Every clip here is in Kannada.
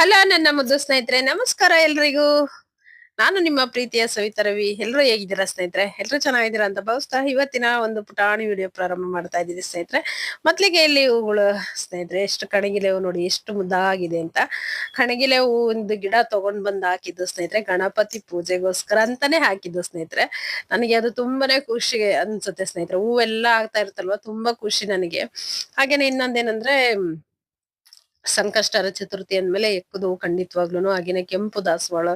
ಹಲೋ ನನ್ನ ಮುದ್ದು ಸ್ನೇಹಿತರೆ, ನಮಸ್ಕಾರ ಎಲ್ರಿಗೂ. ನಾನು ನಿಮ್ಮ ಪ್ರೀತಿಯ ಸವಿತಾ ರವಿ. ಎಲ್ಲರೂ ಹೇಗಿದ್ದೀರಾ ಸ್ನೇಹಿತರೆ? ಎಲ್ಲರೂ ಚೆನ್ನಾಗಿದ್ದೀರಾ ಅಂತ ಭಾವಿಸ್ತಾ ಇವತ್ತಿನ ಒಂದು ಪುಟಾಣಿ ವಿಡಿಯೋ ಪ್ರಾರಂಭ ಮಾಡ್ತಾ ಇದ್ದೀನಿ ಸ್ನೇಹಿತರೆ. ಮೊದ್ಲಿಗೆ ಇಲ್ಲಿ ಹೂಗಳು ಸ್ನೇಹಿತರೆ, ಎಷ್ಟು ಕಣಗಿಲೆ ಹೂ ನೋಡಿ, ಎಷ್ಟು ಮುದ್ದಾಗಿದೆ ಅಂತ. ಕಣಗಿಲೆ ಹೂ ಒಂದು ಗಿಡ ತಗೊಂಡ್ ಬಂದು ಹಾಕಿದ್ದು ಸ್ನೇಹಿತರೆ, ಗಣಪತಿ ಪೂಜೆಗೋಸ್ಕರ ಅಂತಾನೆ ಹಾಕಿದ್ದು ಸ್ನೇಹಿತರೆ. ನನಗೆ ಅದು ತುಂಬಾನೇ ಖುಷಿ ಅನ್ಸುತ್ತೆ ಸ್ನೇಹಿತರೆ. ಹೂವೆಲ್ಲ ಆಗ್ತಾ ಇರುತ್ತಲ್ವಾ? ತುಂಬಾ ಖುಷಿ ನನಗೆ. ಹಾಗೇನೆ ಇನ್ನೊಂದೇನಂದ್ರೆ ಸಂಕಷ್ಟರ ಚತುರ್ಥಿ ಅಂದ್ಮೇಲೆ ಎಕ್ಕದು ಖಂಡಿತವಾಗ್ಲೂ ಆಗಿನ ಕೆಂಪು ದಾಸವಾಳ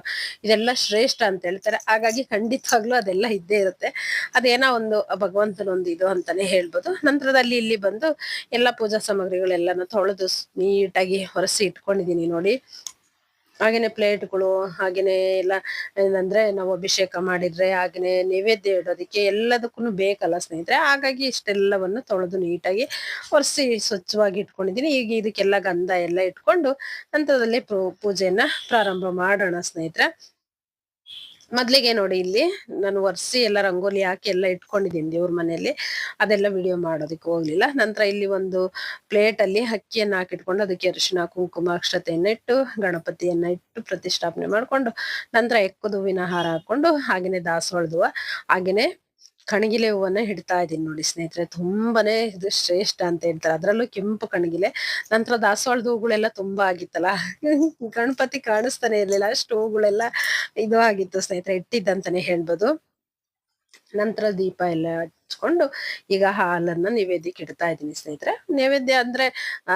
ಇದೆಲ್ಲ ಶ್ರೇಷ್ಠ ಅಂತ ಹೇಳ್ತಾರೆ. ಹಾಗಾಗಿ ಖಂಡಿತವಾಗ್ಲೂ ಅದೆಲ್ಲ ಇದ್ದೇ ಇರುತ್ತೆ. ಅದೇನೋ ಒಂದು ಭಗವಂತನ ಒಂದು ಇದು ಅಂತಾನೆ ಹೇಳ್ಬೋದು. ನಂತರದಲ್ಲಿ ಇಲ್ಲಿ ಬಂದು ಎಲ್ಲ ಪೂಜಾ ಸಾಮಗ್ರಿಗಳೆಲ್ಲನೂ ತೊಳೆದು ನೀಟಾಗಿ ಹೊರಸಿ ಇಟ್ಕೊಂಡಿದೀನಿ ನೋಡಿ. ಹಾಗೇನೆ ಪ್ಲೇಟ್ಗಳು ಹಾಗೇನೆ ಎಲ್ಲ ಏನಂದ್ರೆ ನಾವು ಅಭಿಷೇಕ ಮಾಡಿದ್ರೆ, ಹಾಗೇನೆ ನೈವೇದ್ಯ ಇಡೋದಕ್ಕೆ ಎಲ್ಲದಕ್ಕೂ ಬೇಕಲ್ಲ ಸ್ನೇಹಿತರೆ. ಹಾಗಾಗಿ ಇಷ್ಟೆಲ್ಲವನ್ನು ತೊಳೆದು ನೀಟಾಗಿ ಒರೆಸಿ ಸ್ವಚ್ಛವಾಗಿ ಇಟ್ಕೊಂಡಿದ್ದೀನಿ. ಈಗ ಇದಕ್ಕೆಲ್ಲ ಗಂಧ ಎಲ್ಲ ಇಟ್ಕೊಂಡು ನಂತರದಲ್ಲಿ ಪೂಜೆಯನ್ನ ಪ್ರಾರಂಭ ಮಾಡೋಣ ಸ್ನೇಹಿತರೆ. ಮೊದ್ಲಿಗೆ ನೋಡಿ ಇಲ್ಲಿ ನಾನು ಒರೆಸಿ ಎಲ್ಲ ರಂಗೋಲಿ ಹಾಕಿ ಎಲ್ಲ ಇಟ್ಕೊಂಡಿದ್ದೀನಿ ದೇವ್ರ ಮನೆಯಲ್ಲಿ. ಅದೆಲ್ಲ ವಿಡಿಯೋ ಮಾಡೋದಕ್ಕೆ ಹೋಗ್ಲಿಲ್ಲ. ನಂತರ ಇಲ್ಲಿ ಒಂದು ಪ್ಲೇಟ್ ಅಲ್ಲಿ ಅಕ್ಕಿಯನ್ನ ಹಾಕಿಟ್ಕೊಂಡು ಅದಕ್ಕೆ ಅರಿಶಿನ ಕುಂಕುಮ, ಅಕ್ಷತೆಯನ್ನ ಇಟ್ಟು, ಗಣಪತಿಯನ್ನ ಇಟ್ಟು ಪ್ರತಿಷ್ಠಾಪನೆ ಮಾಡಿಕೊಂಡು, ನಂತರ ಎಕ್ಕದು ಹೂವಿನ ಹಾರ ಹಾಕೊಂಡು, ಹಾಗೇನೆ ದಾಸವಾಳದ ಹೂವ, ಹಾಗೇನೆ ಕಣಗಿಲೆ ಹೂವನ್ನ ಹಿಡ್ತಾ ಇದ್ದೀನಿ ನೋಡಿ ಸ್ನೇಹಿತರೆ, ತುಂಬಾನೇ ಇದು ಶ್ರೇಷ್ಠ ಅಂತ ಹೇಳ್ತಾರೆ. ಅದರಲ್ಲೂ ಕೆಂಪು ಕಣಗಿಲೆ, ನಂತರ ದಾಸವಾಳದ ಹೂಗಳೆಲ್ಲ ತುಂಬಾ ಆಗಿತ್ತಲ್ಲ? ಗಣಪತಿ ಕಾಣಿಸ್ತಾನೆ ಇರ್ಲಿಲ್ಲ, ಅಷ್ಟು ಹೂಗಳೆಲ್ಲ ಇದು ಆಗಿತ್ತು ಸ್ನೇಹಿತರೆ, ಇಟ್ಟಿದ್ದಂತಾನೆ ಹೇಳ್ಬೋದು. ನಂತರ ದೀಪ ಎಲ್ಲ ಹಚ್ಕೊಂಡು ಈಗ ಹಾಲನ್ನ ನೈವೇದ್ಯಕ್ಕೆ ಇಡ್ತಾ ಇದ್ದೀನಿ ಸ್ನೇಹಿತರೆ. ನೈವೇದ್ಯ ಅಂದ್ರೆ, ಆ,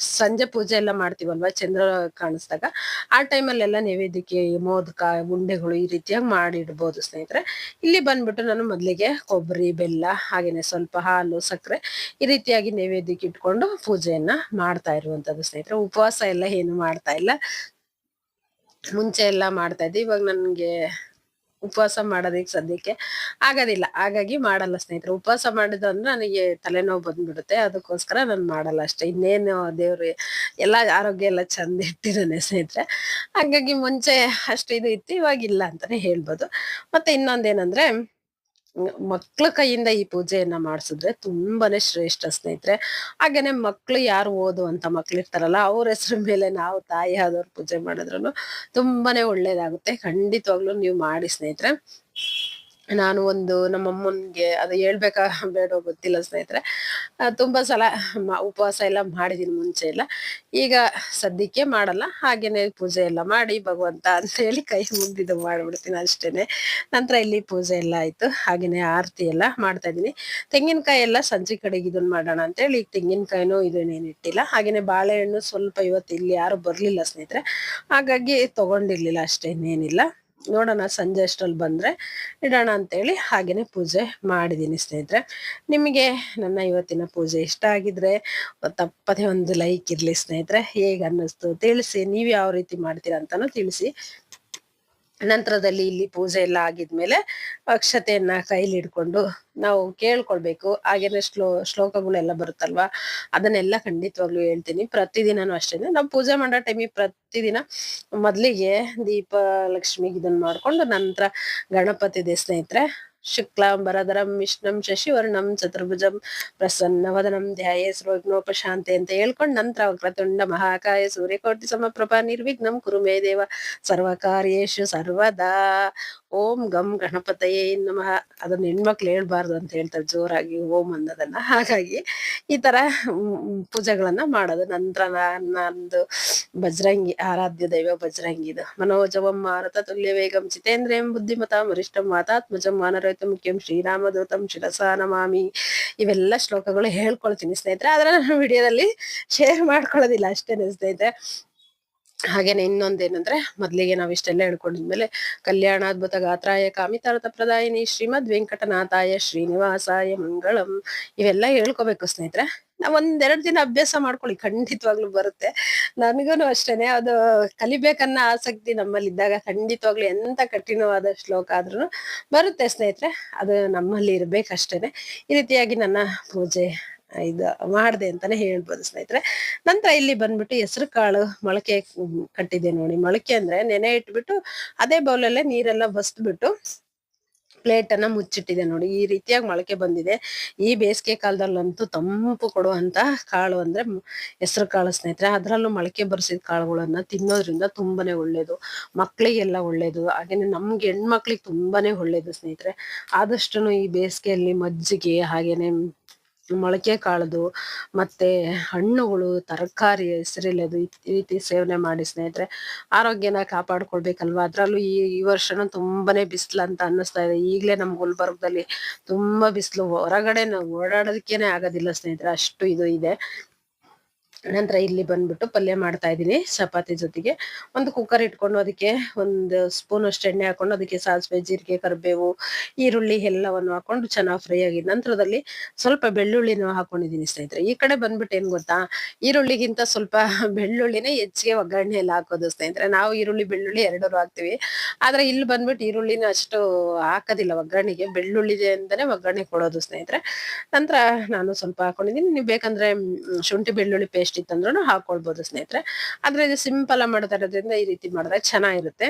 ಸಂಜೆ ಪೂಜೆ ಎಲ್ಲ ಮಾಡ್ತೀವಲ್ವಾ ಚಂದ್ರ ಕಾಣಿಸ್ದಾಗ, ಆ ಟೈಮಲ್ಲೆಲ್ಲ ನೈವೇದ್ಯಕ್ಕೆ ಮೋದಕ ಉಂಡೆಗಳು ಈ ರೀತಿಯಾಗಿ ಮಾಡಿ ಇಡ್ಬೋದು ಸ್ನೇಹಿತರೆ. ಇಲ್ಲಿ ಬಂದ್ಬಿಟ್ಟು ನಾನು ಮೊದಲಿಗೆ ಕೊಬ್ಬರಿ, ಬೆಲ್ಲ, ಹಾಗೇನೆ ಸ್ವಲ್ಪ ಹಾಲು, ಸಕ್ಕರೆ ಈ ರೀತಿಯಾಗಿ ನೈವೇದ್ಯಕ್ಕೆ ಇಟ್ಕೊಂಡು ಪೂಜೆಯನ್ನ ಮಾಡ್ತಾ ಇರುವಂತದ್ದು ಸ್ನೇಹಿತರೆ. ಉಪವಾಸ ಎಲ್ಲ ಏನು ಮಾಡ್ತಾ ಇಲ್ಲ. ಮುಂಚೆ ಎಲ್ಲ ಮಾಡ್ತಾ ಇದ್ದೆ. ಇವಾಗ ನನ್ಗೆ ಉಪವಾಸ ಮಾಡೋದಕ್ಕೆ ಸದ್ಯಕ್ಕೆ ಆಗೋದಿಲ್ಲ. ಹಾಗಾಗಿ ಮಾಡಲ್ಲ ಸ್ನೇಹಿತರೆ. ಉಪವಾಸ ಮಾಡಿದ್ದು ಅಂದ್ರೆ ನನಗೆ ತಲೆನೋವು ಬಂದ್ಬಿಡುತ್ತೆ. ಅದಕ್ಕೋಸ್ಕರ ನಾನು ಮಾಡಲ್ಲ ಅಷ್ಟೇ. ಇನ್ನೇನು ದೇವ್ರು ಎಲ್ಲ ಆರೋಗ್ಯ ಎಲ್ಲ ಚಂದ ಇಟ್ಟಿದ್ದಾನೆ ಸ್ನೇಹಿತರೆ. ಹಾಗಾಗಿ ಮುಂಚೆ ಅಷ್ಟು ಇದು ಇತ್ತು. ಇವಾಗಿಲ್ಲ ಅಂತಾನೆ ಹೇಳ್ಬೋದು. ಮತ್ತೆ ಇನ್ನೊಂದೇನಂದ್ರೆ ಮಕ್ಳ ಕೈಯಿಂದ ಈ ಪೂಜೆಯನ್ನ ಮಾಡಿಸಿದ್ರೆ ತುಂಬಾನೇ ಶ್ರೇಷ್ಠ ಸ್ನೇಹಿತರೆ. ಹಾಗೇನೆ ಮಕ್ಳು ಯಾರು ಓದುವಂತ ಮಕ್ಳು ಇರ್ತಾರಲ್ಲ, ಅವ್ರ ಹೆಸರು ಮೇಲೆ ನಾವು ತಾಯಿ ಆದವ್ರು ಪೂಜೆ ಮಾಡಿದ್ರು ತುಂಬಾನೇ ಒಳ್ಳೇದಾಗುತ್ತೆ. ಖಂಡಿತವಾಗ್ಲೂ ನೀವು ಮಾಡಿ ಸ್ನೇಹಿತರೆ. ನಾನು ಒಂದು ನಮ್ಮ ಅಮ್ಮನ್ಗೆ ಅದು ಹೇಳ್ಬೇಕಾ? ಬೇಡ ಗೊತ್ತಿಲ್ಲ ಸ್ನೇಹಿತರೆ. ತುಂಬಾ ಸಲ ಉಪವಾಸ ಎಲ್ಲ ಮಾಡಿದೀನಿ ಮುಂಚೆ ಎಲ್ಲ. ಈಗ ಸದ್ಯಕ್ಕೆ ಮಾಡಲ್ಲ. ಹಾಗೇನೆ ಪೂಜೆ ಎಲ್ಲ ಮಾಡಿ ಭಗವಂತ ಅಂತ ಹೇಳಿ ಕೈ ಮುಗ್ದಿದ್ದು ಮಾಡ್ಬಿಡ್ತೀನಿ ಅಷ್ಟೇನೆ. ನಂತರ ಇಲ್ಲಿ ಪೂಜೆ ಎಲ್ಲ ಆಯ್ತು. ಹಾಗೇನೆ ಆರತಿ ಎಲ್ಲ ಮಾಡ್ತಾ ಇದೀನಿ ತೆಂಗಿನಕಾಯಿ ಎಲ್ಲ ಸಂಜೆ ಕಡೆಗೆ ಇದನ್ನ ಮಾಡೋಣ ಅಂತ ಹೇಳಿ ಈಗ ತೆಂಗಿನಕಾಯಿನೂ ಇದನ್ನೇನು ಇಟ್ಟಿಲ್ಲ. ಹಾಗೇನೆ ಬಾಳೆಹಣ್ಣು ಸ್ವಲ್ಪ ಇವತ್ತು ಇಲ್ಲಿ ಯಾರು ಬರ್ಲಿಲ್ಲ ಸ್ನೇಹಿತರೆ. ಹಾಗಾಗಿ ತಗೊಂಡಿರ್ಲಿಲ್ಲ ಅಷ್ಟೇ ಇನ್ನೇನಿಲ್ಲ. ನೋಡೋಣ ಸಂಜೆ ಅಷ್ಟ್ರಲ್ಲಿ ಬಂದರೆ. ಇಡೋಣ ಅಂತೇಳಿ ಹಾಗೇನೆ ಪೂಜೆ ಮಾಡಿದ್ದೀನಿ ಸ್ನೇಹಿತರೆ. ನಿಮಗೆ ನನ್ನ ಇವತ್ತಿನ ಪೂಜೆ ಇಷ್ಟ ಆಗಿದ್ರೆ ತಪ್ಪದೇ ಒಂದು ಲೈಕ್ ಇರ್ಲಿ ಸ್ನೇಹಿತರೆ. ಹೇಗೆ ಅನ್ನಿಸ್ತು ತಿಳಿಸಿ, ನೀವು ಯಾವ ರೀತಿ ಮಾಡ್ತೀರಾ ಅಂತಲೂ ತಿಳಿಸಿ. ನಂತರದಲ್ಲಿ ಇಲ್ಲಿ ಪೂಜೆ ಎಲ್ಲ ಆಗಿದ್ಮೇಲೆ ಅಕ್ಷತೆಯನ್ನ ಕೈಲಿ ಹಿಡ್ಕೊಂಡು ನಾವು ಕೇಳ್ಕೊಳ್ಬೇಕು. ಹಾಗೇನೆ ಶ್ಲೋ, ಶ್ಲೋಕಗಳೆಲ್ಲ ಬರುತ್ತಲ್ವಾ? ಅದನ್ನೆಲ್ಲ ಖಂಡಿತವಾಗ್ಲೂ ಹೇಳ್ತೀನಿ. ಪ್ರತಿದಿನನೂ ಅಷ್ಟೇನೆ. ನಾವು ಪೂಜೆ ಮಾಡೋ ಟೈಮಿಗೆ ಪ್ರತಿದಿನ ಮೊದಲಿಗೆ ದೀಪ, ಲಕ್ಷ್ಮಿಗೆ ಇದನ್ನ ಮಾಡ್ಕೊಂಡು ನಂತರ ಗಣಪತಿ ಸ್ನೇಹಿತರೆ ಶುಕ್ಲಾಂಬರಧರಂ ವಿಷ್ಣುಂ ಶಶಿವರ್ಣಂ ಚತುರ್ಭುಜಂ ಪ್ರಸನ್ನವದನಂ ಧ್ಯಾಯೇ ಸರ್ವಜ್ಞೋಪಶಾಂತಿ ಅಂತ ಹೇಳ್ಕೊಂಡು ನಂತರ ವಕ್ರತುಂಡ ಮಹಾಕಾಯ ಸೂರ್ಯಕೋಟಿ ಸಮಪ್ರಭಾ ನಿರ್ವಿಘ್ನಂ ಕುರು ಮೇ ದೇವ ಸರ್ವಕಾರ್ಯೇಶು ಸರ್ವದಾ ಓಂ ಗಮ್ ಗಣಪತಯೇ ನಮಃ. ಅದನ್ನ ಹೆಣ್ಮಕ್ಳು ಹೇಳ್ಬಾರ್ದು ಅಂತ ಹೇಳ್ತಾರೆ, ಜೋರಾಗಿ ಓಂ ಅನ್ನೋದನ್ನ. ಹಾಗಾಗಿ ಈ ತರ ಪೂಜೆಗಳನ್ನ ಮಾಡೋದು. ನಂತರ ನಂದು ಬಜರಂಗಿ, ಆರಾಧ್ಯ ದೈವ ಬಜರಂಗಿದು ಮನೋಜವಂ ಮಾರತ ತುಲ್ಯ ವೇಗಂ ಜಿತೇಂದ್ರಿಯಂ ಬುದ್ಧಿಮತ ವರಿಷ್ಠಂ ಮಾತಾತ್ಮಜಂ ಮಾನರೋಹಿತ ಮುಖ್ಯಂ ಶ್ರೀರಾಮದೂತಂ ಶಿರಸಾ ನಮಾಮಿ. ಇವೆಲ್ಲ ಶ್ಲೋಕಗಳು ಹೇಳ್ಕೊಳ್ತೀನಿ ಸ್ನೇಹಿತರೆ. ಆದ್ರೆ ನಾನು ವಿಡಿಯೋದಲ್ಲಿ ಶೇರ್ ಮಾಡ್ಕೊಳ್ಳೋದಿಲ್ಲ ಅಷ್ಟೇನೆ ಸ್ನೇಹಿತರೆ. ಹಾಗೇನೆ ಇನ್ನೊಂದೇನಂದ್ರೆ ಮೊದ್ಲಿಗೆ ನಾವು ಇಷ್ಟೆಲ್ಲ ಹೇಳ್ಕೊಂಡಿದ್ಮೇಲೆ ಕಲ್ಯಾಣಾದ್ಭುತ ಗಾತ್ರಾಯ ಕಾಮಿತಾರತ ಪ್ರದಾಯಿನಿ ಶ್ರೀಮದ್ ವೆಂಕಟನಾಥಾಯ ಶ್ರೀನಿವಾಸಾಯ ಮಂಗಳಂ ಇವೆಲ್ಲ ಹೇಳ್ಕೊಬೇಕು ಸ್ನೇಹಿತರೆ. ನಾವ್ ಒಂದೆರಡು ದಿನ ಅಭ್ಯಾಸ ಮಾಡ್ಕೊಳ್ಳಿ, ಖಂಡಿತವಾಗ್ಲೂ ಬರುತ್ತೆ. ನನಗೂನು ಅಷ್ಟೇನೆ, ಅದು ಕಲಿಬೇಕನ್ನ ಆಸಕ್ತಿ ನಮ್ಮಲ್ಲಿ ಇದ್ದಾಗ ಖಂಡಿತವಾಗ್ಲೂ ಎಂತ ಕಠಿಣವಾದ ಶ್ಲೋಕ ಆದ್ರೂ ಬರುತ್ತೆ ಸ್ನೇಹಿತರೆ. ಅದು ನಮ್ಮಲ್ಲಿ ಇರ್ಬೇಕಷ್ಟೇನೆ. ಈ ರೀತಿಯಾಗಿ ನನ್ನ ಪೂಜೆ ಇದು ಮಾಡ್ದೆ ಅಂತಾನೆ ಹೇಳ್ಬೋದು ಸ್ನೇಹಿತರೆ. ನಂತರ ಇಲ್ಲಿ ಬಂದ್ಬಿಟ್ಟು ಹೆಸರು ಕಾಳು ಮೊಳಕೆ ಕಟ್ಟಿದೆ ನೋಡಿ. ಮೊಳಕೆ ಅಂದ್ರೆ ನೆನೆ ಇಟ್ಬಿಟ್ಟು ಅದೇ ಬೌಲಲ್ಲೇ ನೀರೆಲ್ಲ ಬಸ್ದ್ಬಿಟ್ಟು ಪ್ಲೇಟ್ ಅನ್ನ ಮುಚ್ಚಿಟ್ಟಿದೆ ನೋಡಿ. ಈ ರೀತಿಯಾಗಿ ಮೊಳಕೆ ಬಂದಿದೆ. ಈ ಬೇಸಿಗೆ ಕಾಲದಲ್ಲಂತೂ ತಂಪು ಕೊಡುವಂತ ಕಾಳು ಅಂದ್ರೆ ಹೆಸರು ಕಾಳು ಸ್ನೇಹಿತರೆ. ಅದರಲ್ಲೂ ಮೊಳಕೆ ಬರ್ಸಿದ ಕಾಳುಗಳನ್ನ ತಿನ್ನೋದ್ರಿಂದ ತುಂಬಾನೇ ಒಳ್ಳೇದು. ಮಕ್ಳಿಗೆಲ್ಲ ಒಳ್ಳೇದು. ಹಾಗೇನೆ ನಮ್ಗೆ ಹೆಣ್ಮಕ್ಳಿಗೆ ತುಂಬಾನೇ ಒಳ್ಳೇದು ಸ್ನೇಹಿತರೆ. ಆದಷ್ಟು ಈ ಬೇಸಿಗೆಯಲ್ಲಿ ಮಜ್ಜಿಗೆ ಹಾಗೇನೆ ಮೊಳಕೆ ಕಾಳದು, ಮತ್ತೆ ಹಣ್ಣುಗಳು, ತರಕಾರಿ, ಹೆಸರಿಲ್ಲದು, ಈ ರೀತಿ ಸೇವನೆ ಮಾಡಿ ಸ್ನೇಹಿತರೆ, ಆರೋಗ್ಯನ ಕಾಪಾಡ್ಕೊಳ್ಬೇಕಲ್ವಾ? ಅದ್ರಲ್ಲೂ ಈ ಈ ವರ್ಷನೂ ತುಂಬಾನೇ ಬಿಸಿಲು ಅಂತ ಅನ್ನಿಸ್ತಾ ಇದೆ. ಈಗಲೇ ನಮ್ಮ ಗುಲ್ಬರ್ಗದಲ್ಲಿ ತುಂಬಾ ಬಿಸಿಲು. ಹೊರಗಡೆ ನಾವು ಓಡಾಡೋದಕ್ಕೇನೆ ಆಗೋದಿಲ್ಲ ಸ್ನೇಹಿತರೆ. ಅಷ್ಟು ಇದು ಇದೆ. ನಂತರ ಇಲ್ಲಿ ಬಂದ್ಬಿಟ್ಟು ಪಲ್ಯ ಮಾಡ್ತಾ ಇದ್ದೀನಿ ಚಪಾತಿ ಜೊತೆಗೆ. ಒಂದು ಕುಕ್ಕರ್ ಇಟ್ಕೊಂಡು ಅದಕ್ಕೆ ಒಂದು ಸ್ಪೂನ್ ಅಷ್ಟು ಎಣ್ಣೆ ಹಾಕೊಂಡು ಅದಕ್ಕೆ ಸಾಸಿವೆ, ಜೀರಿಗೆ, ಕರಿಬೇವು, ಈರುಳ್ಳಿ ಎಲ್ಲವನ್ನು ಹಾಕೊಂಡು ಚೆನ್ನಾಗಿ ಫ್ರೈ ಆಗಿ ನಂತರದಲ್ಲಿ ಸ್ವಲ್ಪ ಬೆಳ್ಳುಳ್ಳಿನ ಹಾಕೊಂಡಿದ್ದೀನಿ ಸ್ನೇಹಿತರೆ. ಈ ಕಡೆ ಬಂದ್ಬಿಟ್ಟು ಏನ್ ಗೊತ್ತಾ? ಈರುಳ್ಳಿಗಿಂತ ಸ್ವಲ್ಪ ಬೆಳ್ಳುಳ್ಳಿನೇ ಹೆಚ್ಚಿಗೆ ಒಗ್ಗರಣೆ ಎಲ್ಲ ಹಾಕೋದು ಸ್ನೇಹಿತರೆ. ನಾವು ಈರುಳ್ಳಿ, ಬೆಳ್ಳುಳ್ಳಿ ಎರಡೂ ಹಾಕ್ತಿವಿ. ಆದ್ರೆ ಇಲ್ಲಿ ಬಂದ್ಬಿಟ್ಟು ಈರುಳ್ಳಿನ ಅಷ್ಟು ಹಾಕೋದಿಲ್ಲ ಒಗ್ಗರಣೆಗೆ. ಬೆಳ್ಳುಳ್ಳಿ ಅಂತಾನೆ ಒಗ್ಗರಣೆ ಕೊಡೋದು ಸ್ನೇಹಿತರೆ. ನಂತರ ನಾನು ಸ್ವಲ್ಪ ಹಾಕೊಂಡಿದ್ದೀನಿ. ನೀವು ಬೇಕಂದ್ರೆ ಶುಂಠಿ, ಬೆಳ್ಳುಳ್ಳಿ ಪೇಸ್ಟ್ ಇತ್ತಂದ್ರೂ ಹಾಕೊಳ್ಬೋದು ಸ್ನೇಹಿತರೆ. ಆದ್ರೆ ಇದು ಸಿಂಪಲ್ ಆಗಿ ಮಾಡ್ತಾ ಇರೋದ್ರಿಂದ ಈ ರೀತಿ ಮಾಡಿದ್ರೆ ಚೆನ್ನಾಗಿರುತ್ತೆ.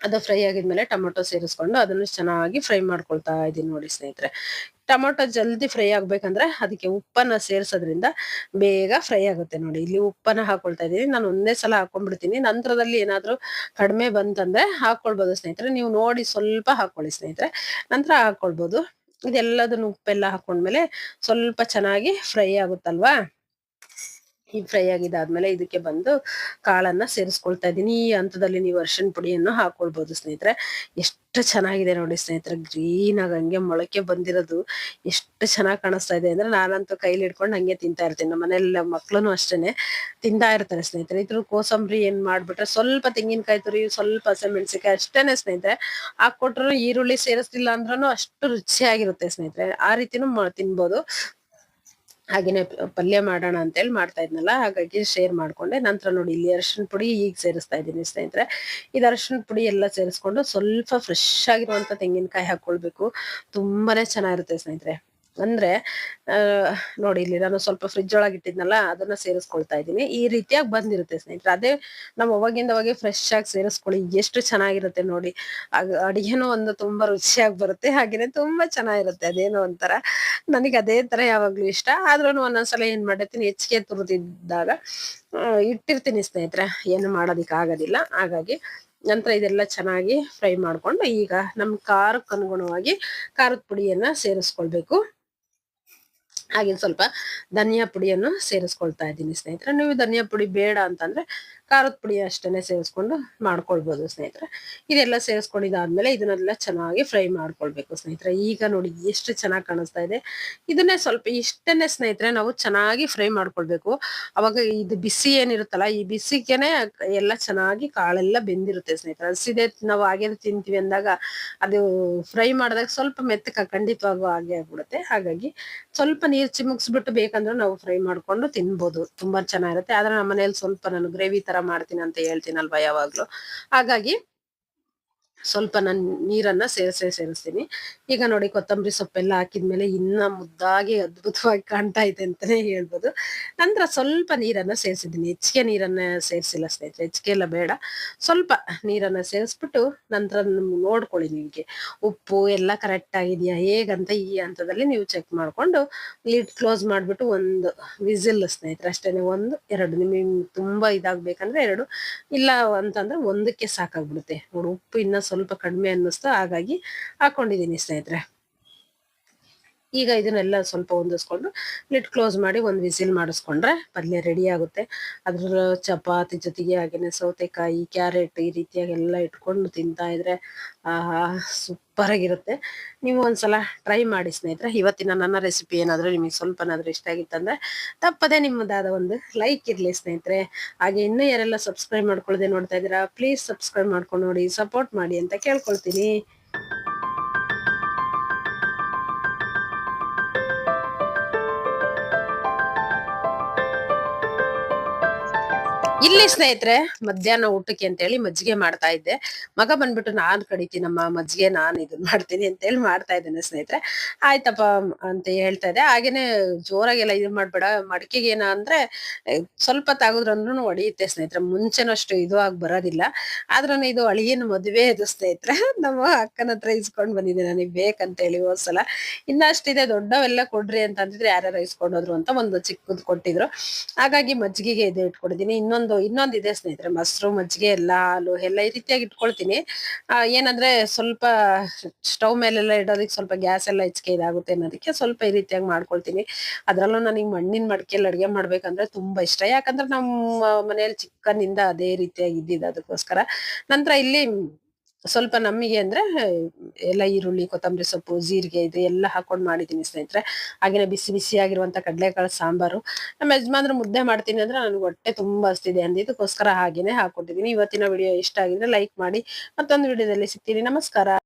ಅದು ಫ್ರೈ ಆಗಿದ್ಮೇಲೆ ಟೊಮೊಟೊ ಸೇರಿಸ್ಕೊಂಡು ಅದನ್ನು ಚೆನ್ನಾಗಿ ಫ್ರೈ ಮಾಡ್ಕೊಳ್ತಾ ಇದ್ದೀನಿ ನೋಡಿ ಸ್ನೇಹಿತರೆ. ಟೊಮೊಟೊ ಜಲ್ದಿ ಫ್ರೈ ಆಗ್ಬೇಕಂದ್ರೆ ಅದಕ್ಕೆ ಉಪ್ಪನ್ನ ಸೇರಿಸೋದ್ರಿಂದ ಬೇಗ ಫ್ರೈ ಆಗುತ್ತೆ ನೋಡಿ. ಇಲ್ಲಿ ಉಪ್ಪನ್ನ ಹಾಕೊಳ್ತಾ ಇದ್ದೀನಿ ನಾನು ಒಂದೇ ಸಲ ಹಾಕೊಂಡ್ಬಿಡ್ತೀನಿ. ನಂತರದಲ್ಲಿ ಏನಾದ್ರೂ ಕಡಿಮೆ ಬಂತಂದ್ರೆ ಹಾಕೊಳ್ಬೋದು ಸ್ನೇಹಿತರೆ. ನೀವು ನೋಡಿ ಸ್ವಲ್ಪ ಹಾಕೊಳ್ಳಿ ಸ್ನೇಹಿತರೆ. ನಂತರ ಹಾಕೊಳ್ಬೋದು. ಇದೆಲ್ಲದನ್ನು ಉಪ್ಪೆಲ್ಲ ಹಾಕೊಂಡ್ಮೇಲೆ ಸ್ವಲ್ಪ ಚೆನ್ನಾಗಿ ಫ್ರೈ ಆಗುತ್ತಲ್ವಾ? ಈ ಫ್ರೈ ಆಗಿದಾದ್ಮೇಲೆ ಇದಕ್ಕೆ ಬಂದು ಕಾಳನ್ನ ಸೇರಿಸ್ಕೊಳ್ತಾ ಇದ್ದೀನಿ. ಈ ಹಂತದಲ್ಲಿ ನೀವು ಅರ್ಶನ್ ಪುಡಿಯನ್ನು ಹಾಕೊಳ್ಬಹುದು ಸ್ನೇಹಿತರೆ. ಎಷ್ಟು ಚೆನ್ನಾಗಿದೆ ನೋಡಿ ಸ್ನೇಹಿತರೆ. ಗ್ರೀನ್ ಆಗಿ ಹಂಗೆ ಮೊಳಕೆ ಬಂದಿರೋದು. ಎಷ್ಟು ಚೆನ್ನಾಗಿ ಕಾಣಿಸ್ತಾ ಇದೆ ಅಂದ್ರೆ ನಾನಂತೂ ಕೈಲಿ ಹಿಡ್ಕೊಂಡು ಹಂಗೆ ತಿಂತಾ ಇರ್ತೀನಿ. ನಮ್ಮ ಮನೆಯಲ್ಲ ಮಕ್ಳು ಅಷ್ಟೇನೆ ತಿಂತಾ ಇರ್ತಾರೆ ಸ್ನೇಹಿತರೆ. ಇದ್ರ ಕೋಸಂಬರಿ ಏನ್ ಮಾಡ್ಬಿಟ್ರೆ ಸ್ವಲ್ಪ ತೆಂಗಿನಕಾಯಿ ತುರಿ, ಸ್ವಲ್ಪ ಹಸಿಮೆಣಸಿಕಾಯಿ ಅಷ್ಟೇನೆ ಸ್ನೇಹಿತರೆ. ಹಾಕೊಟ್ರು ಈರುಳ್ಳಿ ಸೇರಿಸ್ಲಿಲ್ಲ ಅಂದ್ರೂ ಅಷ್ಟು ರುಚಿಯಾಗಿರುತ್ತೆ ಸ್ನೇಹಿತರೆ. ಆ ರೀತಿನೂ ತಿನ್ಬೋದು. ಹಾಗೇನೆ ಪಲ್ಯ ಮಾಡೋಣ ಅಂತೇಳಿ ಮಾಡ್ತಾ ಇದ್ನಲ್ಲ, ಹಾಗಾಗಿ ಶೇರ್ ಮಾಡಿಕೊಂಡೆ. ನಂತರ ನೋಡಿ ಇಲ್ಲಿ ಅರಶಿನ ಪುಡಿ ಈಗ ಸೇರಿಸ್ತಾ ಇದ್ದೀನಿ ಸ್ನೇಹಿತರೆ. ಇದು ಅರಶಿನ ಪುಡಿ ಎಲ್ಲ ಸೇರಿಸ್ಕೊಂಡು ಸ್ವಲ್ಪ ಫ್ರೆಶ್ ಆಗಿರುವಂಥ ತೆಂಗಿನಕಾಯಿ ಹಾಕ್ಕೊಳ್ಬೇಕು. ತುಂಬಾನೇ ಚೆನ್ನಾಗಿರುತ್ತೆ ಸ್ನೇಹಿತರೆ. ಅಂದ್ರೆ ನೋಡಿ ಇಲ್ಲಿ ನಾನು ಸ್ವಲ್ಪ ಫ್ರಿಜ್ ಒಳಗೆ ಇಟ್ಟಿದ್ನಲ್ಲ, ಅದನ್ನ ಸೇರಿಸ್ಕೊಳ್ತಾ ಇದ್ದೀನಿ. ಈ ರೀತಿಯಾಗಿ ಬಂದಿರುತ್ತೆ ಸ್ನೇಹಿತರೆ. ಅದೇ ನಾವು ಅವಾಗಿಂದ ಅವಾಗೆ ಫ್ರೆಶ್ ಆಗಿ ಸೇರಿಸ್ಕೊಳ್ಳಿ. ಎಷ್ಟು ಚೆನ್ನಾಗಿರುತ್ತೆ ನೋಡಿ. ಅಡಿಗೆನೂ ಒಂದು ತುಂಬಾ ರುಚಿಯಾಗಿ ಬರುತ್ತೆ. ಹಾಗೇನೆ ತುಂಬಾ ಚೆನ್ನಾಗಿರುತ್ತೆ. ಅದೇನೋ ಒಂಥರ. ನನಗೆ ಅದೇ ತರ ಯಾವಾಗ್ಲೂ ಇಷ್ಟ. ಆದ್ರೂ ಒಂದೊಂದ್ಸಲ ಏನ್ ಮಾಡಿರ್ತೀನಿ ಹೆಚ್ಚಿಗೆ ತುರಿದಿದ್ದಾಗ ಇಟ್ಟಿರ್ತೀನಿ ಸ್ನೇಹಿತರೆ. ಏನು ಮಾಡೋದಿಕ್ ಆಗೋದಿಲ್ಲ. ಹಾಗಾಗಿ ನಂತರ ಇದೆಲ್ಲ ಚೆನ್ನಾಗಿ ಫ್ರೈ ಮಾಡ್ಕೊಂಡು ಈಗ ನಮ್ಮ ಖಾರಕ್ಕೆ ಅನುಗುಣವಾಗಿ ಖಾರದ ಪುಡಿಯನ್ನ ಸೇರಿಸ್ಕೊಳ್ಬೇಕು. ಹಾಗೆ ಸ್ವಲ್ಪ ಧನಿಯಾ ಪುಡಿಯನ್ನು ಸೇರಿಸ್ಕೊಳ್ತಾ ಇದ್ದೀನಿ ಸ್ನೇಹಿತರೆ. ನೀವು ಧನಿಯಾ ಪುಡಿ ಬೇಡ ಅಂತಂದ್ರೆ ಖಾರದ ಪುಡಿ ಅಷ್ಟೇನೆ ಸೇರಿಸ್ಕೊಂಡು ಮಾಡ್ಕೊಳ್ಬೋದು ಸ್ನೇಹಿತರೆ. ಇದೆಲ್ಲ ಸೇರಿಸ್ಕೊಂಡಿದ್ದಾದ್ಮೇಲೆ ಇದನ್ನೆಲ್ಲ ಚೆನ್ನಾಗಿ ಫ್ರೈ ಮಾಡ್ಕೊಳ್ಬೇಕು ಸ್ನೇಹಿತರೆ. ಈಗ ನೋಡಿ ಎಷ್ಟು ಚೆನ್ನಾಗಿ ಕಾಣಿಸ್ತಾ ಇದೆ. ಇದನ್ನೇ ಸ್ವಲ್ಪ ಇಷ್ಟನ್ನೇ ಸ್ನೇಹಿತರೆ ನಾವು ಚೆನ್ನಾಗಿ ಫ್ರೈ ಮಾಡ್ಕೊಳ್ಬೇಕು. ಅವಾಗ ಇದು ಬಿಸಿ ಏನಿರುತ್ತಲ್ಲ, ಈ ಬಿಸಿಗೆನೆ ಎಲ್ಲ ಚೆನ್ನಾಗಿ ಕಾಳೆಲ್ಲ ಬೆಂದಿರುತ್ತೆ ಸ್ನೇಹಿತರೆ. ಹಸಿದೆ ನಾವು ಹಾಗೆ ತಿಂತೀವಿ ಅಂದಾಗ ಅದು ಫ್ರೈ ಮಾಡಿದಾಗ ಸ್ವಲ್ಪ ಮೆತ್ತಕ ಖಂಡಿತವಾಗೂ ಹಾಗೆ ಆಗ್ಬಿಡುತ್ತೆ. ಹಾಗಾಗಿ ಸ್ವಲ್ಪ ನೀರು ಚಿಮುಕ್ಸ್ಬಿಟ್ಟು ಬೇಕಂದ್ರೆ ನಾವು ಫ್ರೈ ಮಾಡ್ಕೊಂಡು ತಿನ್ಬೋದು. ತುಂಬಾ ಚೆನ್ನಾಗಿರುತ್ತೆ. ಆದ್ರೆ ನಮ್ಮ ಮನೇಲಿ ಸ್ವಲ್ಪ ನಾನು ಗ್ರೇವಿ ತರ ಮಾಡ್ತೀನಿ ಅಂತ ಹೇಳ್ತೀನಲ್ವಾ ಯಾವಾಗ್ಲೂ. ಹಾಗಾಗಿ ಸ್ವಲ್ಪ ನಾನು ನೀರನ್ನ ಸೇರಿಸೇ, ಸೇರಿಸ್ತೀನಿ. ಈಗ ನೋಡಿ ಕೊತ್ತಂಬರಿ ಸೊಪ್ಪೆಲ್ಲ ಹಾಕಿದ್ಮೇಲೆ ಇನ್ನ ಮುದ್ದಾಗಿ ಅದ್ಭುತವಾಗಿ ಕಾಣ್ತಾ ಇದೆ ಅಂತಾನೆ ಹೇಳ್ಬೋದು. ನಂತರ ಸ್ವಲ್ಪ ನೀರನ್ನ ಸೇರಿಸಿದ್ದೀನಿ. ಹೆಚ್ಚಿಗೆ ನೀರನ್ನ ಸೇರಿಸಿಲ್ಲ ಸ್ನೇಹಿತರೆ, ಹೆಚ್ಚಿಗೆ ಎಲ್ಲ ಬೇಡ. ಸ್ವಲ್ಪ ನೀರನ್ನ ಸೇರಿಸ್ಬಿಟ್ಟು ನಂತರ ನೋಡ್ಕೊಳ್ಳಿ ನಿಮಗೆ. ಉಪ್ಪು ಎಲ್ಲ ಕರೆಕ್ಟ್ ಆಗಿದೆಯಾ, ಹೇಗಂತ ಈ ಹಂತದಲ್ಲಿ ನೀವು ಚೆಕ್ ಮಾಡ್ಕೊಂಡು ಲಿಡ್ ಕ್ಲೋಸ್ ಮಾಡ್ಬಿಟ್ಟು ಒಂದು ವಿಸಿಲ್ ಸ್ನೇಹಿತರೆ, ಅಷ್ಟೇನೆ ಒಂದು, ಎರಡು. ನಿಮಗೆ ತುಂಬಾ ಇದಾಗ್ಬೇಕಂದ್ರೆ ಎರಡು. ಇಲ್ಲ ಅಂತಂದ್ರೆ ಒಂದಕ್ಕೆ ಸಾಕಾಗ್ಬಿಡುತ್ತೆ. ನೋಡಿ, ಉಪ್ಪು ಇನ್ನ ಸ್ವಲ್ಪ ಕಡಿಮೆ ಅನ್ನಿಸ್ತು. ಹಾಗಾಗಿ ಹಾಕೊಂಡಿದ್ದೀನಿ ಸ್ನೇಹಿತರೆ. ಈಗ ಇದನ್ನೆಲ್ಲ ಸ್ವಲ್ಪ ಹೊಂದಿಸ್ಕೊಂಡು ಲಿಟ್ ಕ್ಲೋಸ್ ಮಾಡಿ ಒಂದು ವಿಸಿಲ್ ಮಾಡಿಸ್ಕೊಂಡ್ರೆ ಪಲ್ಯ ರೆಡಿ ಆಗುತ್ತೆ. ಅದ್ರ ಚಪಾತಿ ಜೊತೆಗೆ ಹಾಗೆಯೇ ಸೌತೆಕಾಯಿ, ಕ್ಯಾರೆಟ್ ಈ ರೀತಿಯಾಗಿ ಎಲ್ಲ ಇಟ್ಕೊಂಡು ತಿಂತಾ ಇದ್ರೆ ಆಹಾ ಸೂಪರ್ ಆಗಿರುತ್ತೆ ನೀವು ಒಂದ್ಸಲ ಟ್ರೈ ಮಾಡಿ ಸ್ನೇಹಿತರೆ, ಇವತ್ತಿನ ನನ್ನ ರೆಸಿಪಿ ಏನಾದ್ರೂ ನಿಮಗೆ ಸ್ವಲ್ಪನಾದ್ರೂ ಇಷ್ಟ ಆಗಿತ್ತಂದ್ರೆ ತಪ್ಪದೇ ನಿಮ್ಮದಾದ ಒಂದು ಲೈಕ್ ಇರ್ಲಿ ಸ್ನೇಹಿತರೆ. ಹಾಗೆ ಇನ್ನೂ ಯಾರೆಲ್ಲ ಸಬ್ಸ್ಕ್ರೈಬ್ ಮಾಡ್ಕೊಳ್ಳದೆ ನೋಡ್ತಾ ಇದ್ದೀರಾ ಪ್ಲೀಸ್ ಸಬ್ಸ್ಕ್ರೈಬ್ ಮಾಡ್ಕೊಂಡು ನೋಡಿ ಸಪೋರ್ಟ್ ಮಾಡಿ ಅಂತ ಕೇಳ್ಕೊಳ್ತೀನಿ. ಇಲ್ಲಿ ಸ್ನೇಹಿತರೆ, ಮಧ್ಯಾಹ್ನ ಊಟಕ್ಕೆ ಅಂತ ಹೇಳಿ ಮಜ್ಜಿಗೆ ಮಾಡ್ತಾ ಇದ್ದೆ. ಮಗ ಬಂದ್ಬಿಟ್ಟು ನಾನ್ ಕಡಿತೀನಮ್ಮ ಮಜ್ಜಿಗೆ ನಾನ್ ಇದನ್ನ ಮಾಡ್ತೀನಿ ಅಂತ ಹೇಳಿ ಮಾಡ್ತಾ ಇದ್ದೇನೆ ಸ್ನೇಹಿತರೆ. ಆಯ್ತಪ್ಪ ಅಂತ ಹೇಳ್ತಾ ಇದ್ದೆ. ಹಾಗೇನೆ ಜೋರಾಗೆಲ್ಲ ಇದು ಮಾಡ್ಬೇಡ ಮಡಿಕೆಗೆ ಏನ ಅಂದ್ರೆ ಸ್ವಲ್ಪ ತಾಗುದ್ರಂದ್ರೂ ಒಡೆಯುತ್ತೆ ಸ್ನೇಹಿತರೆ. ಮುಂಚೆನಷ್ಟು ಇದು ಆಗಿ ಬರೋದಿಲ್ಲ. ಆದ್ರೂ ಇದು ಅಳಿಯನ್ ಮದುವೆ ಇದು ಸ್ನೇಹಿತರೆ. ನಮ್ಮ ಅಕ್ಕನ ಹತ್ರ ಇಸ್ಕೊಂಡ್ ಬಂದಿದ್ದೆ ನನಗೆ ಬೇಕಂತ ಹೇಳಿ ಹೋದ್ಸಲ. ಇನ್ನಷ್ಟಿದೆ ದೊಡ್ಡವೆಲ್ಲ ಕೊಡ್ರಿ ಅಂತ ಅಂದಿದ್ರೆ ಯಾರ್ಯಾರು ಇಸ್ಕೊಂಡೋದ್ರು ಅಂತ ಒಂದು ಚಿಕ್ಕದ್ ಕೊಟ್ಟಿದ್ರು. ಹಾಗಾಗಿ ಮಜ್ಜಿಗೆಗೆ ಇದು ಇಟ್ಕೊಂಡಿದ್ದೀನಿ. ಇನ್ನೊಂದು ಇನ್ನೊಂದು ಇದೆ ಸ್ನೇಹಿತರೆ ಮೊಸರು ಮಜ್ಜಿಗೆ, ಎಲ್ಲ ಹಾಲು ಎಲ್ಲ ಈ ರೀತಿಯಾಗಿ ಇಟ್ಕೊಳ್ತೀನಿ. ಏನಂದ್ರೆ ಸ್ವಲ್ಪ ಸ್ಟವ್ ಮೇಲೆಲ್ಲ ಇಡೋದಕ್ಕೆ ಸ್ವಲ್ಪ ಗ್ಯಾಸ್ ಎಲ್ಲ ಹೆಚ್ಚಿಗೆ ಇದಾಗುತ್ತೆ ಅನ್ನೋದಕ್ಕೆ ಸ್ವಲ್ಪ ಈ ರೀತಿಯಾಗಿ ಮಾಡ್ಕೊಳ್ತೀನಿ. ಅದ್ರಲ್ಲೂ ನನಗೆ ಮಣ್ಣಿನ ಮಡಿಕೆಯಲ್ಲಿ ಅಡುಗೆ ಮಾಡ್ಬೇಕಂದ್ರೆ ತುಂಬಾ ಇಷ್ಟ. ಯಾಕಂದ್ರೆ ನಮ್ಮ ಮನೆಯಲ್ಲಿ ಚಿಕ್ಕನಿಂದ ಅದೇ ರೀತಿಯಾಗಿ ಇದ್ದಿದ್ದು ಅದಕ್ಕೋಸ್ಕರ. ನಂತರ ಇಲ್ಲಿ ಸ್ವಲ್ಪ ನಮಗೆ ಅಂದ್ರೆ, ಎಲ್ಲ ಈರುಳ್ಳಿ, ಕೊತ್ತಂಬರಿ ಸೊಪ್ಪು, ಜೀರಿಗೆ ಇದು ಎಲ್ಲ ಹಾಕೊಂಡು ಮಾಡಿದ್ದೀನಿ ಸ್ನೇಹಿತರೆ. ಹಾಗೇನೆ ಬಿಸಿ ಬಿಸಿ ಆಗಿರುವಂತ ಕಡಲೆಕಾಳು, ಸಾಂಬಾರು. ನಮ್ಮ ಯಜಮಾನ್ರು ಮುದ್ದೆ ಮಾಡ್ತೀನಿ ಅಂದ್ರೆ ನನಗೆ ಹೊಟ್ಟೆ ತುಂಬಾ ಹಸ್ತಿದೆ ಅಂದಿದ್ದಕ್ಕೋಸ್ಕರ ಹಾಗೇನೆ ಹಾಕೊಟ್ಟಿದ್ದೀನಿ ಇವತ್ತಿನ ವಿಡಿಯೋ ಇಷ್ಟ ಆಗಿದ್ರೆ ಲೈಕ್ ಮಾಡಿ ಮತ್ತೊಂದು ವಿಡಿಯೋದಲ್ಲಿ ಸಿಗ್ತೀನಿ. ನಮಸ್ಕಾರ.